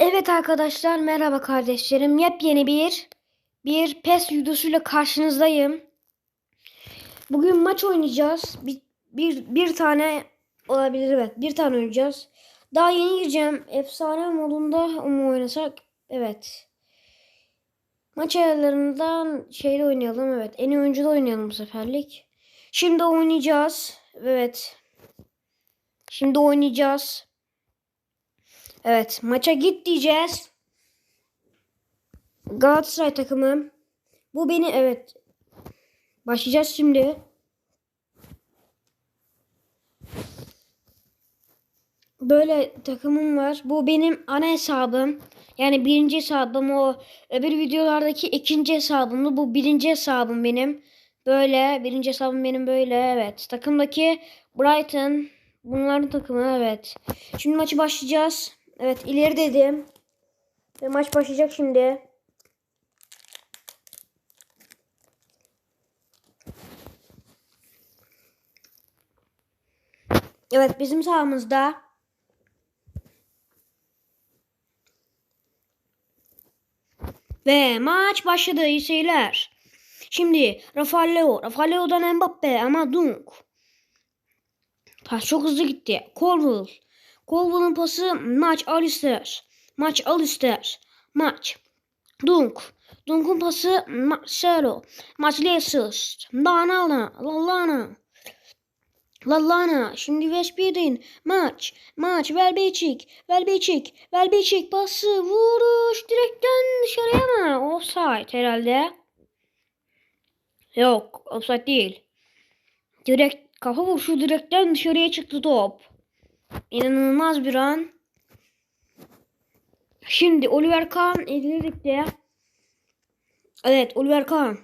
Evet arkadaşlar merhaba kardeşlerim. Yepyeni bir bir PES videosuyla karşınızdayım. Bugün maç oynayacağız. Bir, bir, bir tane olabilir evet. Bir tane oynayacağız. Daha yeni gireceğim. Efsane modunda mı oynasak? Evet. Maç ayarlarından şeyle oynayalım. Evet. En iyi oyuncuda oynayalım bu seferlik. Şimdi oynayacağız. Evet. Şimdi oynayacağız. Evet maça git diyeceğiz. Galatasaray takımı. Bu beni evet. Başlayacağız şimdi. Böyle takımım var. Bu benim ana hesabım. Yani birinci hesabım o öbür videolardaki ikinci hesabımdı. Bu birinci hesabım benim. Böyle birinci hesabım benim böyle evet. Takımdaki Brighton bunların takımı evet. Şimdi maçı başlayacağız. Evet ileri dedim. Ve maç başlayacak şimdi. Evet bizim sahamızda. Ve maç başladı iyi seyirler. Şimdi Rafael Leo. Rafael Leo'dan Mbappe ama Dunk. Pas çok hızlı gitti. Colville. Colville'ın pası maç Alistair. Maç Alistair. Maç. Dunk. Dunk'un pası Marcelo. Maç Lesus. Lallana. Lallana. Lallana. Şimdi Westbidin. Maç. Maç. Velbeyçik. Velbeyçik. Velbeyçik pası. Vuruş. Direkten dışarıya mı? Offside herhalde. Yok. Offside değil. Direkt kafa vuruşu direkten dışarıya çıktı top. İnanılmaz bir an. Şimdi Oliver Kahn ileride. Evet Oliver Kahn.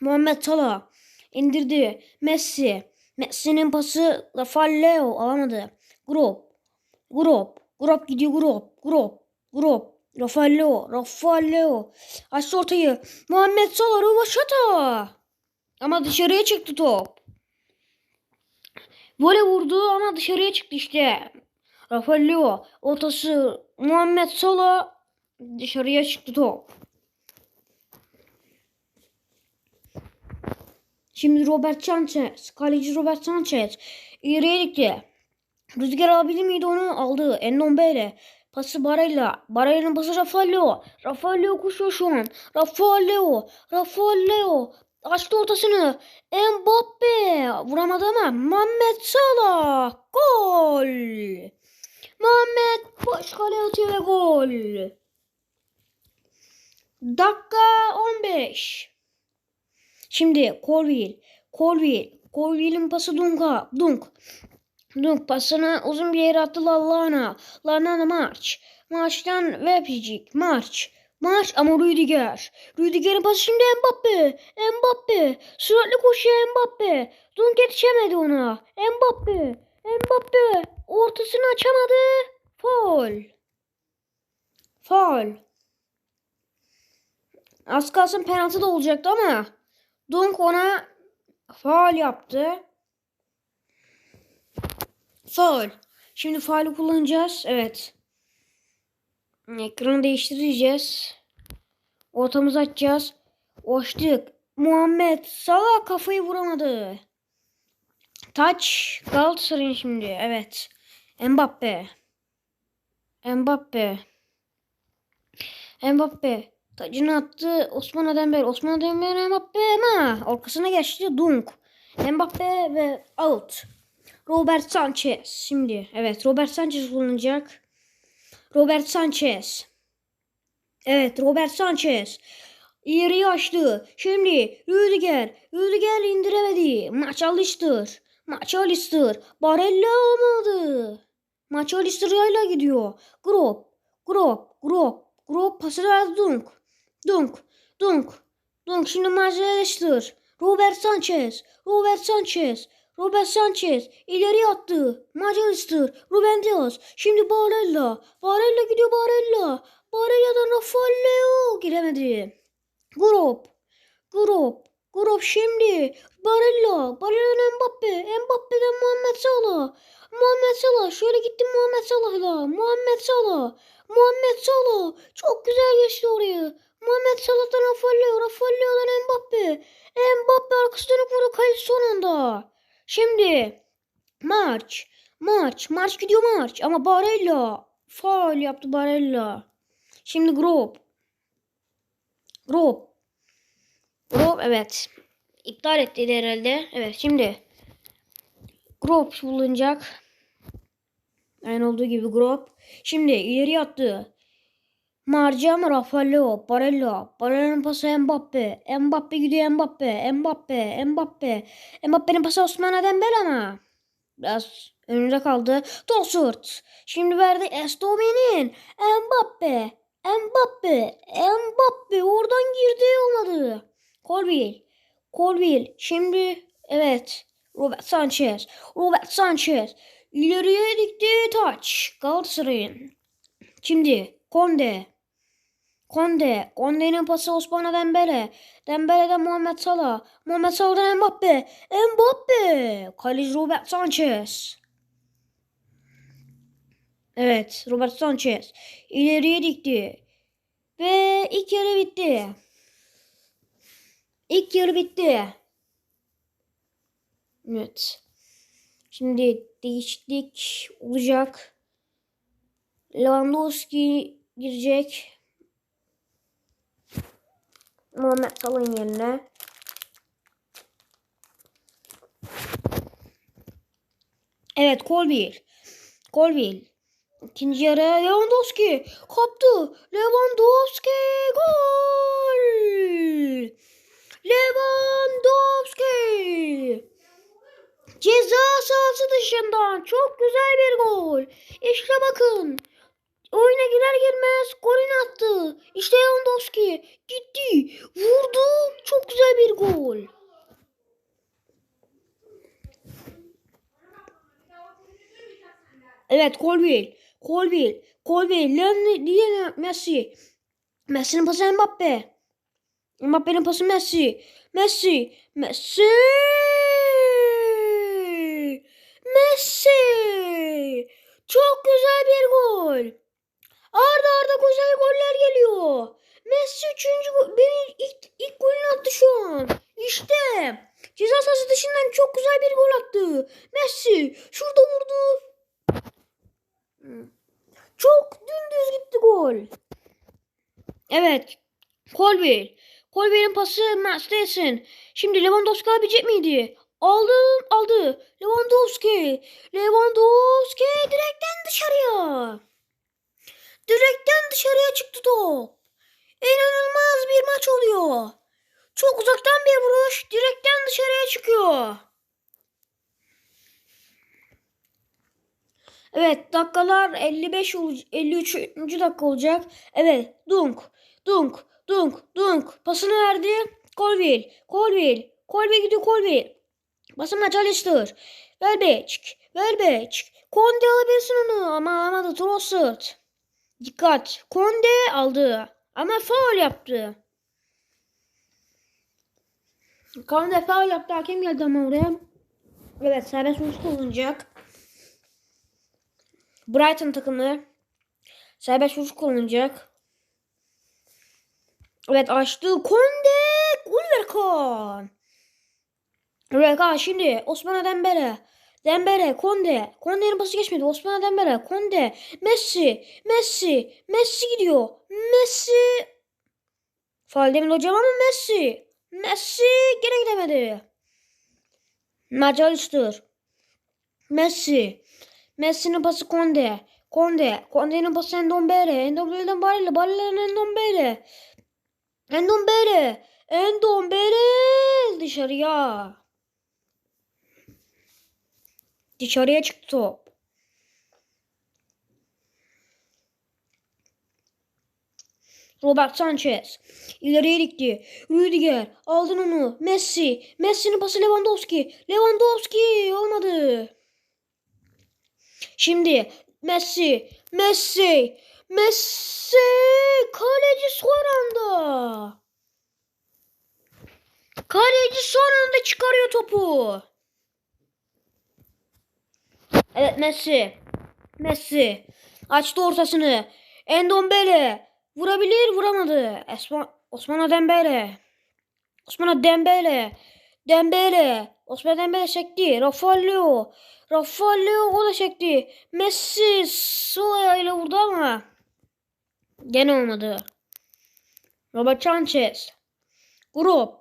Muhammed Salah indirdi. Messi. Messi'nin pası Rafael Leo alamadı. Grop. Grop. Grop gidiyor Grop. Grop. Grop. Rafael Leo. Rafael Leo. Açtı ortayı. Muhammed Salah Rövaşata. Ama dışarıya çıktı top. Vole vurdu ama dışarıya çıktı işte. Rafael Leo ortası Muhammed Salah dışarıya çıktı top. Şimdi Robert Sanchez. Kaleci Robert Sanchez. İleriye dikti. Rüzgar alabilir miydi onu? Aldı. Endombele. Pası Barella. Barella'nın pası Rafael Leo. Rafael koşuyor şu an. Rafael Leo. Rafael Leo. Açtı ortasını. Mbappe. Vuramadı ama. Muhammed Salah. Gol. Muhammed boş kale atıyor ve gol. Dakika 15. Şimdi Colville. Colville. Colville'in pası Dunk'a. Dunk. Dunk pasını uzun bir yere attı Lallana. Lallana marş. Marş'tan Webcik. Marş. Marş ama Rüdiger. Rüdiger'in pası şimdi Mbappe. Mbappe. Süratli koşuyor Mbappe. Dunk yetişemedi ona. Mbappe. Mbappe. Ortasını açamadı. Foul. Foul. Az kalsın penaltı da olacaktı ama Dunk ona faal yaptı. Faul. Şimdi faali kullanacağız. Evet. Ekranı değiştireceğiz. Ortamızı açacağız. Açtık. Muhammed Salah kafayı vuramadı. Taç Galatasaray'ın şimdi. Evet. Mbappe. Mbappe. Mbappe. Tacını attı Osman Dembele. Osman Dembele Mbappe ama arkasına geçti Dunk. Mbappe ve out. Robert Sanchez. Şimdi evet Robert Sanchez kullanacak. Robert Sanchez. Evet Robert Sanchez. İleri açtı. Şimdi Rüdiger. Rüdiger indiremedi. Maç alıştır. Maç alıştır. Barella olmadı. Maç alıştırıyla gidiyor. Grop. Grop. Grop. Grop pası verdi Dunk. Dunk. Dunk. Dunk şimdi maç alıştır. Robert Sanchez. Robert Sanchez. Robert Sanchez ileri attı. Maç alıştır. Ruben Diaz. Şimdi Barella. Barella gidiyor Barella. Barella'dan Rafael Leo giremedi. Grop. Grop. Grup şimdi. Barella. Barella'dan Mbappe. Mbappe'den Muhammed Salah. Muhammed Salah. Şöyle gitti Muhammed Salah'la. Muhammed Salah. Muhammed Salah. Çok güzel geçti oraya. Muhammed Salah'tan Rafael'o. Rafael'o'dan Mbappe. Mbappe arkasına vurdu kaleci son anda. Şimdi. Maç. Maç. Maç gidiyor maç. Ama Barella. Faul yaptı Barella. Şimdi Grob. Grob. Grob evet. İptal etti herhalde. Evet şimdi. Grob bulunacak. Aynı olduğu gibi Grob. Şimdi ileri attı. Marcam Rafaello, Barella, Barella'nın pası Mbappe, Mbappe gidiyor Mbappe, Mbappe, Mbappe, Mbappe'nin pası Osman Dembele ama biraz önünde kaldı. Tossert, şimdi verdi Estobi'nin, Mbappe, Mbappe, Mbappe oradan girdi olmadı. Colville, Colville, şimdi evet Robert Sanchez, Robert Sanchez ileriye dikti taç Galatasaray'ın. Şimdi Konde. Konde. Konde'nin pası Osman'a Dembele. Dembele'den Muhammed Salah. Muhammed Salah'dan Mbappe. Mbappe. Kaleci Robert Sanchez. Evet. Robert Sanchez. İleriye dikti. Ve ilk yarı bitti. İlk yarı bitti. Evet. Şimdi değişiklik olacak. Lewandowski girecek. Muhammed Salah'ın yerine. Evet Colville. Colville. İkinci yarı Lewandowski kaptı. Lewandowski gol. Lewandowski. Ceza sahası dışından çok güzel bir gol. İşte bakın. Oyuna girer girmez golünü attı. İşte Lewandowski gitti. Vurdu. Çok güzel bir gol. Evet Colville. Colville. Colville. Lionel Messi. Messi'nin pası Mbappe. Mbappe'nin pası Messi. Messi. Messi. Messi. Çok güzel bir gol. Arda arda güzel goller geliyor. Messi üçüncü. Benim ilk, ilk golünü attı şu an. İşte. Ceza sahası dışından çok güzel bir gol attı. Messi. Şurada vurdu. Çok dümdüz gitti gol. Evet. Colville. Colville'in pası Masters'in. Şimdi Lewandowski alabilecek miydi? Aldı, aldı. Lewandowski. Lewandowski direkten dışarıya. Direkten dışarıya çıktı top. İnanılmaz bir maç oluyor. Çok uzaktan bir vuruş direkten dışarıya çıkıyor. Evet dakikalar 55 ol- 53. dakika olacak. Evet Dunk Dunk Dunk Dunk pasını verdi. Colville Colville Colville gidiyor Colville. Basın çalıştır. Verbeç Verbeç Konde alabilirsin onu ama alamadı Trossard. Dikkat. Konde aldı. Ama faul yaptı. Konde faul yaptı. Hakem geldi ama oraya. Evet serbest vuruş kullanacak. Brighton takımı serbest vuruş kullanacak. Evet açtı. Konde. Ulverkan. Ulverkan şimdi Osman Dembele. Dembele, Konde. Konde'nin pası geçmedi. Osman Dembele, Konde. Messi, Messi, Messi gidiyor. Messi. Faal demedi hocam ama Messi. Messi gene gidemedi. McAllister. Messi. Messi'nin pası Konde. Konde. Konde'nin pası Endombele. Endombele'den Barilla. Barilla'dan Endombele. Endombele. Endombele dışarıya. Dışarıya çıktı top. Robert Sanchez ileriye dikti. Rüdiger aldın onu. Messi. Messi'nin pası Lewandowski. Lewandowski olmadı. Şimdi Messi. Messi. Messi. Kaleci son anda. Kaleci son anda çıkarıyor topu. Evet Messi. Messi. Açtı ortasını. Endombele. Vurabilir vuramadı. Osman, Osman Dembele. Osman Dembele. Dembele. Osman Dembele çekti. Rafaelio. Rafaelio o da çekti. Messi sol ayağıyla vurdu ama gene olmadı. Robert Sanchez. Grup.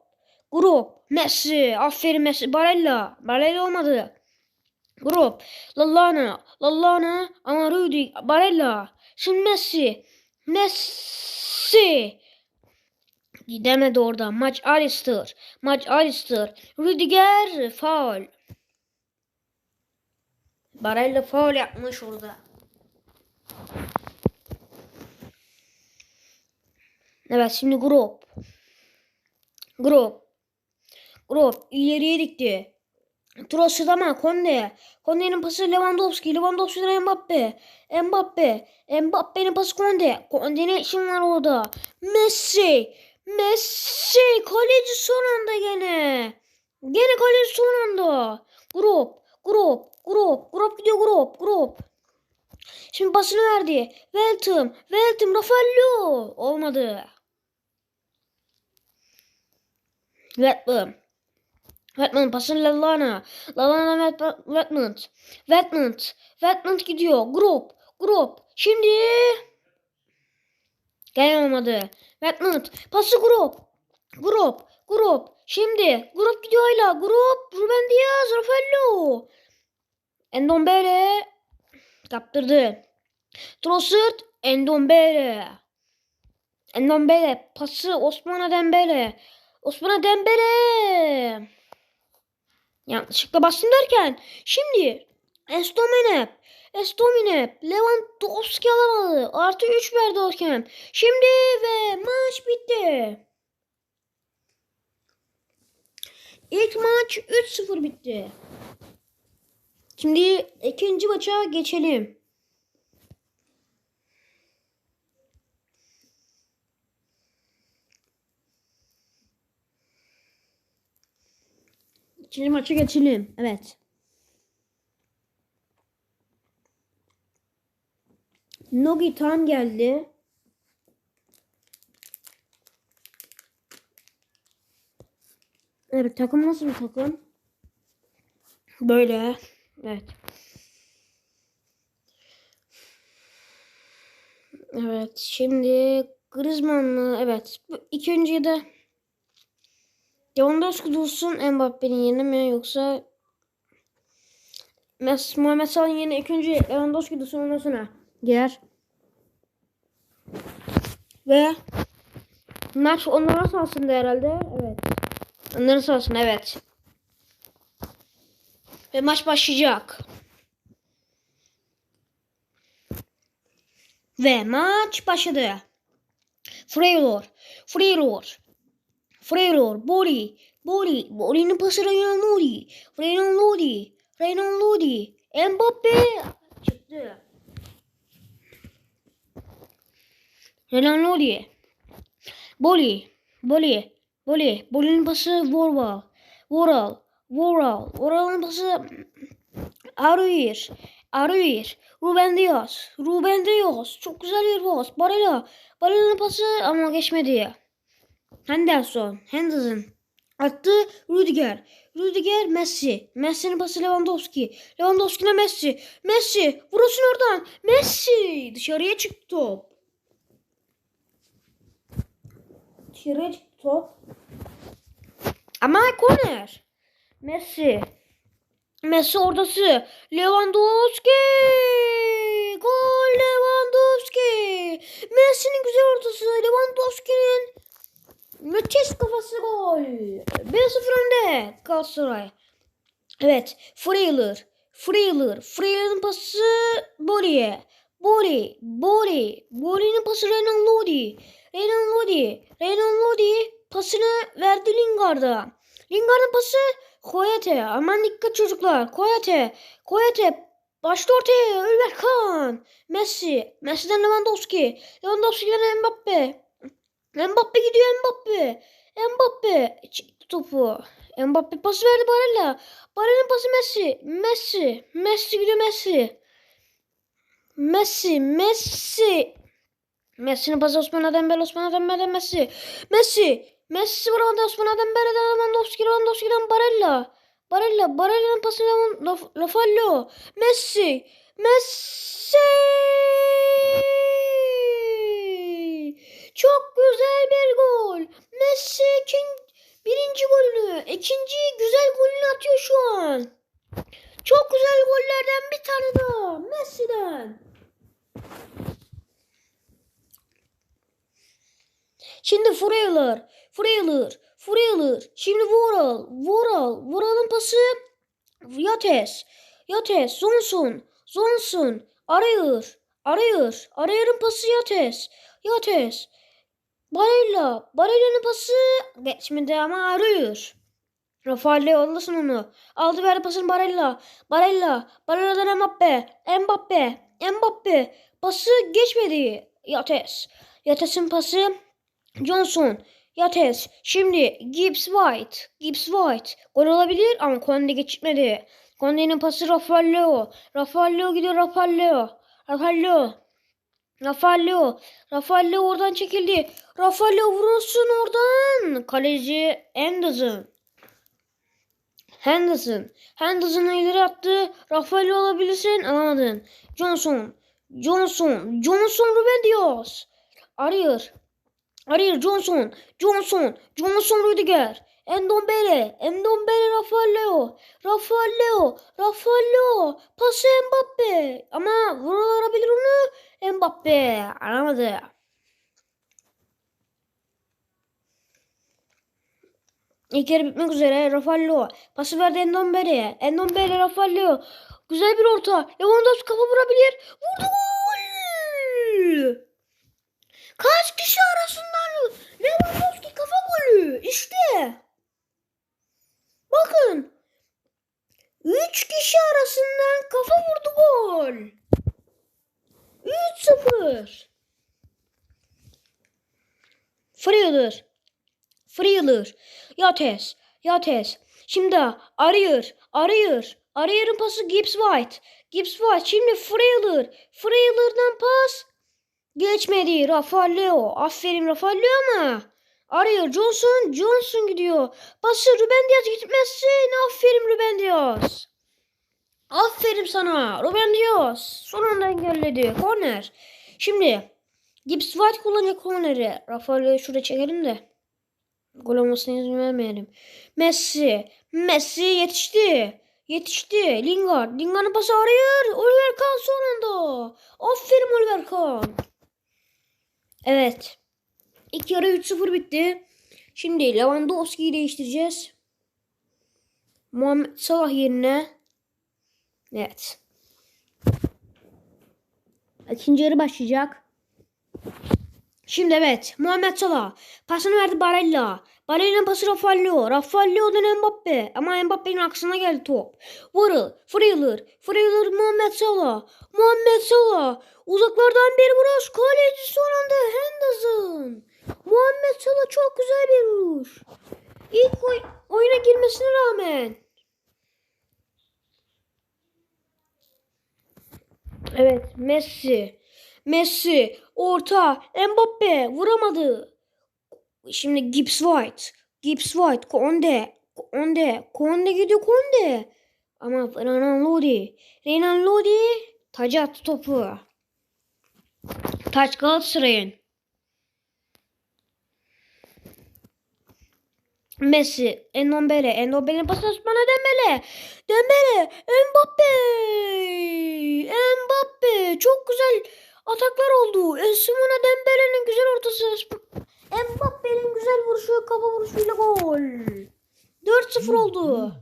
Grup. Messi. Aferin Messi. Barella. Barella olmadı. Grup. Lallana. Lallana. Ama Rudi. Barella. Şimdi Messi. Messi. Gidemedi orada. Maç Alistair. Maç Alistair. Rüdiger. Faul. Barella faul yapmış orada. Evet şimdi grup. Grup. Grup ileriye dikti. Trossardama Konde. Konde'nin pası Lewandowski. Lewandowski'den Mbappe. Mbappe. Mbappe'nin pası Konde. Konde'nin işin var orada. Messi. Messi. Kaleci son anda gene. Gene kaleci son anda. Grup. Grup. Grup. Grup gidiyor grup. Grup. Şimdi pasını verdi. Weltham. Weltham. Rafaello. Olmadı. Weltham. Wetmund pasını Lallana. Lallana Wetmund. Wetmund. Wetmund gidiyor. Grup. Grup. Şimdi. Gel olmadı. Wetmund. Pası grup. Grup. Grup. Şimdi. Grup gidiyor hala. Grup. Ruben Diaz. Rafaello. Endombele. Kaptırdı. Trossard. Endombele. Endombele. Pası Osman'a Dembele. Osman'a Dembele. Yanlışlıkla bastım derken şimdi Estominep Estominep Lewandowski alamadı. Artı 3 verdi hakem. Şimdi ve maç bitti. İlk maç 3-0 bitti. Şimdi ikinci maça geçelim. İkinci maça geçelim. Evet. Nogi Tan geldi. Evet takım nasıl bir takım? Böyle. Evet. Evet şimdi Griezmann'lı evet bu ikinciyi de Lewandowski dursun Mbappe'nin yerine mi yoksa Mes Muhammed Salah'ın yerine ilk önce Lewandowski dursun ondan sonra girer. Ve maç onların sahasında herhalde. Evet. Onların sahasında evet. Ve maç başlayacak. Ve maç başladı. Freylor. Freylor. Freylor. Bori. Bori. Bori'nin pası Renan Lodi. Renan Lodi. Renan Lodi. Mbappe. Çıktı. Renan Lodi. Boli. Boli. Boli. Boli'nin pası Vorval. Voral. Voral. Voral'ın pası Aruir. Aruir. Ruben Diaz. Ruben Diaz. Çok güzel bir pas. Barella. Barella'nın pası ama geçmedi. Henderson. Henderson. Attı Rüdiger. Rüdiger Messi. Messi'nin pası Lewandowski. Lewandowski'ne Messi. Messi. Vurursun oradan. Messi. Dışarıya çıktı top. Dışarıya çıktı top. Ama korner. Messi. Messi ortası. Lewandowski. Gol Lewandowski. Messi'nin güzel ortası. Lewandowski'nin müthiş kafası gol. 1-0 önde Galatasaray. Evet. Frailer. Frailer. Frailer'ın pası Boli'ye. Boli. Boli. Boli'nin pası Renan Lodi. Renan Lodi. Renan Lodi pasını verdi Lingard'a. Lingard'ın pası Koyate. Aman dikkat çocuklar. Koyate. Koyate. Başta ortaya. Ölver Kan. Messi. Messi'den Lewandowski. Lewandowski'den Mbappe. Mbappe gidiyor Mbappe. Mbappe çekti topu. Mbappe pası verdi Barella. Barella'nın pası Messi. Messi. Messi gidiyor Messi. Messi. Messi. Messi'nin pası Osman Dembele. Osman Dembele Messi. Messi. Messi vuramadı Osman Dembele'den Lewandowski. Lewandowski'den Barella. Barella. Barella'nın pası Rafaello. Messi. Messi. Çok güzel bir gol. Messi ikin- birinci golünü, ikinci güzel golünü atıyor şu an. Çok güzel gollerden bir tane daha. Messi'den. Şimdi Freyler, Freyler, Freyler. Şimdi Voral, Voral, Voral'ın pası Yates, Yates, Johnson, Johnson, arıyor, arıyor, arayırın pası Yates, Yates, Barella, Barella'nın pası geçmedi ama arıyor. Rafael yollasın onu. Aldı verdi pasını Barella. Barella. Barella'dan Mbappe. Mbappe. Mbappe. Pası geçmedi. Yates. Yates'in pası Johnson. Yates. Şimdi Gibbs White. Gibbs White. Gol olabilir ama Konde geçmedi. Konde'nin pası Rafael Leo. Gidiyor. Rafael Leo. Rafael Leo. Leo oradan çekildi. Rafael Leo vurursun oradan. Kaleci Anderson. Henderson. Henderson'ı ileri attı. Rafael olabilirsin. Alamadın. Johnson. Johnson. Johnson Ruben Diaz. Arıyor. Arıyor Johnson. Johnson. Johnson Rüdiger. Endombele. Endombele Leo. Rafael Leo. Rafael Leo. Pası Mbappe. Ama vurulabilir onu. Mbappe. Alamadı. İlk yarı bitmek üzere. Rafaello. Pası verdi Endombele'ye. Endombele Rafaello. Güzel bir orta. Lewandowski kafa vurabilir. Vurdu gol. Kaç kişi arasından Lewandowski kafa golü. İşte. Bakın. Üç kişi arasından kafa vurdu gol. 3-0. Freeler. Freeler. Yates. Yates. Şimdi arıyor. Arıyor. Arıyor'un pası Gibbs White. Gibbs White. Şimdi Freeler. Freeler'dan pas. Geçmedi. Rafael Leo. Aferin Rafael Leo ama. Arıyor. Johnson. Johnson gidiyor. Pası Ruben Diaz gitmezsin. Aferin Ruben Diaz. Aferin sana. Ruben Diaz. Son anda engelledi. Korner. Şimdi Gibbs White kullanacak korneri. Rafael'i şuraya çekelim de. Gol olmasına izin vermeyelim. Messi. Messi yetişti. Yetişti. Lingard. Lingard'ın pası arıyor. Oliver Kahn sonunda. Aferin Oliver Kahn. Evet. İlk yarı 3-0 bitti. Şimdi Lewandowski'yi değiştireceğiz. Muhammed Salah yerine. Evet. İkinci yarı başlayacak. Şimdi evet. Muhammed Salah. Pasını verdi Barella. Barella'nın pası Rafaello. Rafaello'dan Mbappe. Ama Mbappe'nin aksına geldi top. Vurul. Freeler. Freeler Muhammed Salah. Muhammed Salah. Uzaklardan bir vuruş. Kaleci son anda Henderson. Muhammed Salah çok güzel bir vuruş. İlk oy- oyuna girmesine rağmen. Evet Messi. Messi orta Mbappe vuramadı. Şimdi Gibbs White. Gibbs White Konde. Konde. Konde gidiyor Konde. Ama Renan Lodi. Renan Lodi taca attı topu. Taç Galatasaray'ın. Messi, Endombele, Endombele'nin pası Osman'a Dembele. Dembele, Mbappe. Mbappe. Çok güzel ataklar oldu. Osman'a Dembele'nin güzel ortası. Mbappe'nin güzel vuruşu, kafa vuruşuyla gol. 4-0 oldu.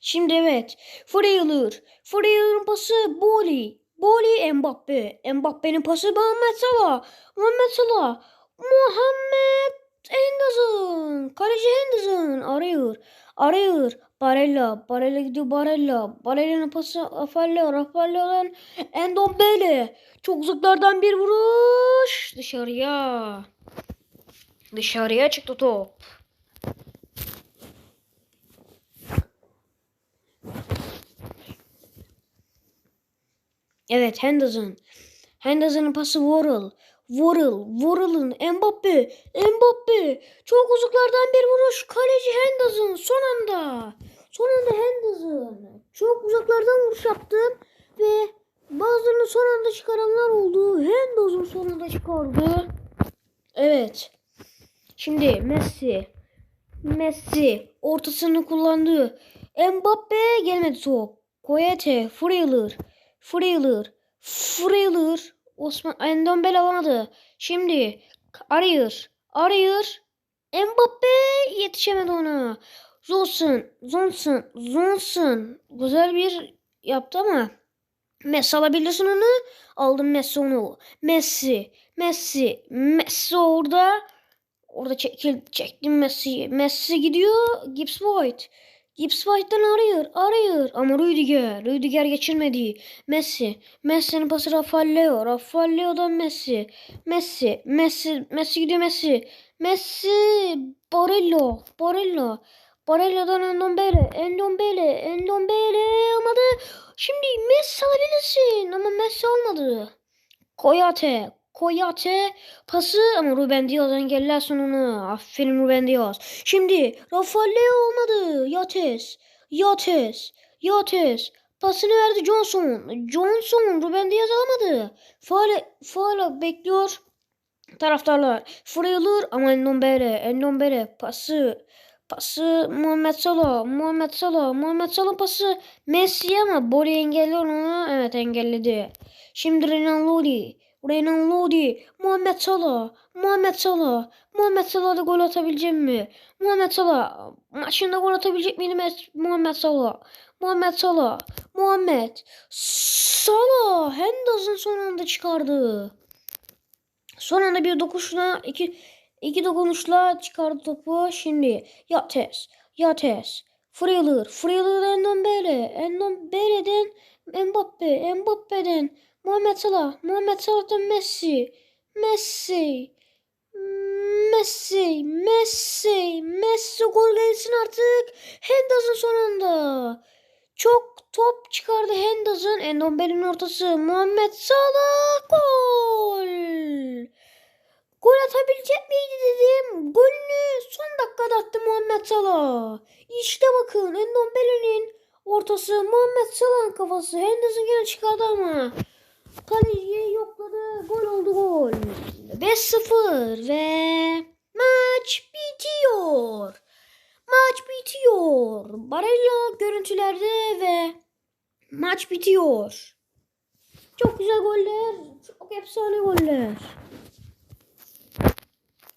Şimdi evet. Freeler. Freeler'ın pası Boli. Boli Mbappe. Mbappe'nin pası Muhammed Salah. Muhammed Salah. Muhammed Henderson. Kaleci Henderson arıyor. Arıyor. Barella. Barella gidiyor Barella. Barella'nın pası Rafaello. Rafaello'dan Endombele. Çok uzaklardan bir vuruş. Dışarıya. Dışarıya çıktı top. Evet Henderson. Henderson'ın pası Worrell. Worrell. Worrell'ın Mbappe. Mbappe. Çok uzaklardan bir vuruş. Kaleci Henderson. Son anda. Son anda Henderson. Çok uzaklardan vuruş yaptım. Ve bazılarını son anda çıkaranlar oldu. Henderson son anda çıkardı. Evet. Şimdi Messi. Messi ortasını kullandı. Mbappe gelmedi top. Koyete, Frailer, Frailer, Frailer. Osman Endombele alamadı. Şimdi arıyor, arıyor. Mbappe yetişemedi ona. Johnson, Johnson, Johnson. Güzel bir yaptı ama Messi alabilirsin onu. Aldım Messi onu. Messi, Messi, Messi orada. Orada çekil, çektim Messi'yi. Messi gidiyor. Gibbs White. Gibbs White'dan arıyor. Arıyor. Ama Rüdiger. Rüdiger geçirmedi. Messi. Messi'nin pası Rafael. Rafael Messi. Messi. Messi. Messi gidiyor Messi. Messi. Barello. Barello. Barello'dan Endombele. Endombele. Endombele olmadı. Şimdi Messi alabilirsin. Ama Messi olmadı. Koyate. Koyate pası ama Ruben Diaz engeller sonunu. Aferin Ruben Diaz. Şimdi Rafael olmadı. Yates. Yates. Yates. Pasını verdi Johnson. Johnson Ruben Diaz alamadı. Faale, faale bekliyor. Taraftarlar. Frailer ama Endombele. Endombele pası. Pası Muhammed Salah. Muhammed Salah. Muhammed Salah pası Messi ama Bori engelliyor onu. Evet engelledi. Şimdi Renan Lodi. Renan Lodi. Muhammed Salah. Muhammed Salah. Muhammed Salah da gol atabilecek mi? Muhammed Salah. Maçında gol atabilecek miydi Mes- Muhammed Salah? Muhammed Salah. Muhammed. Salah. Henderson son anda çıkardı. Son anda bir dokunuşla iki iki dokunuşla çıkardı topu. Şimdi Yates. Yates. Frailer. Frailer'den Endombele. Endombele'den Mbappe. Mbappe'den Muhammed Salah. Muhammed Salah'tan Messi. Messi. Messi. Messi. Messi gol gelsin artık. Henderson son anda. Çok top çıkardı Henderson. Endombele'nin ortası. Muhammed Salah. Gol. Gol atabilecek miydi dedim. Golünü son dakikada attı Muhammed Salah. İşte bakın Endombele'nin ortası Muhammed Salah'ın kafası. Henderson yine çıkardı ama. Kaleciyi yokladı. Gol oldu gol. 5-0 ve maç bitiyor. Maç bitiyor. Barella görüntülerde ve maç bitiyor. Çok güzel goller. Çok efsane goller.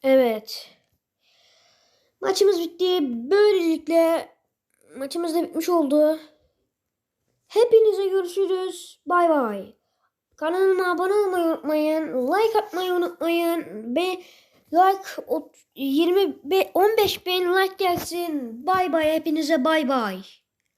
Evet. Maçımız bitti. Böylelikle maçımız da bitmiş oldu. Hepinize görüşürüz. Bay bay. Kanalıma abone olmayı unutmayın. Like atmayı unutmayın. Be like ot- 20 be- 15 bin like gelsin. Bay bay hepinize bay bay.